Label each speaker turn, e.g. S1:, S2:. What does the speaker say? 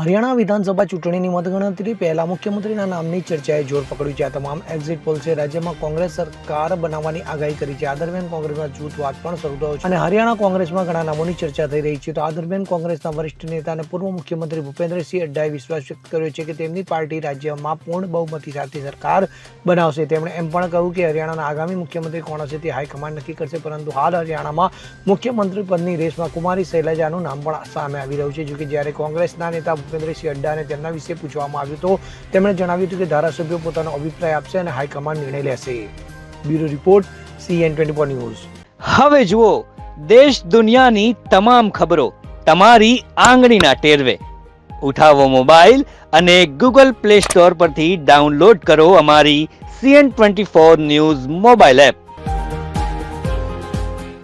S1: હરિયાણા વિધાનસભા ચૂંટણીની મતગણતરી પહેલા મુખ્યમંત્રીના નામની ચર્ચાએ જોર પકડ્યું છે. આ તમામ એક્ઝિટ પોલ્સે રાજ્યમાં કોંગ્રેસ સરકાર બનાવવાની આગાહી કરી છે. આ દરમિયાન કોંગ્રેસના જૂથવાદ પણ શરૂ થયો છે. અને હરિયાણા કોંગ્રેસમાં ઘણા નામોની ચર્ચા થઈ રહી છે. તો આ દરમિયાન કોંગ્રેસના વરિષ્ઠ નેતા અને પૂર્વ મુખ્યમંત્રી ભૂપેન્દ્રસિંહ અડ્ડાએ વિશ્વાસ વ્યક્ત કર્યો છે કે તેમની પાર્ટી રાજ્યમાં પૂર્ણ બહુમતી સાથે સરકાર બનાવશે. તેમણે એમ પણ કહ્યું કે હરિયાણાના આગામી મુખ્યમંત્રી કોણ હશે તે હાઈકમાન્ડ નક્કી કરશે. પરંતુ હાલ હરિયાણામાં મુખ્યમંત્રી પદની રેસમાં કુમારી શૈલજાનું નામ પણ સામે આવી રહ્યું છે. જોકે જ્યારે કોંગ્રેસના નેતા ભૂપેન્દ્રસિંહ અડ્ડાને તેમના વિશે પૂછવામાં આવ્યું તો તેમણે જણાવ્યું હતું કે ધારાસભ્યો પોતાનો અભિપ્રાય આપશે અને હાઈકમાન્ડ નિર્ણય લેશે. Bureau report CN twenty four news.
S2: હવે જુઓ, દેશ દુનિયાની તમામ ખબરો તમારી આંગળીના ટેરવે. ઉઠાવો મોબાઈલ અને ગૂગલ પ્લે સ્ટોર પરથી ડાઉનલોડ કરો અમારી CN twenty four news mobile app.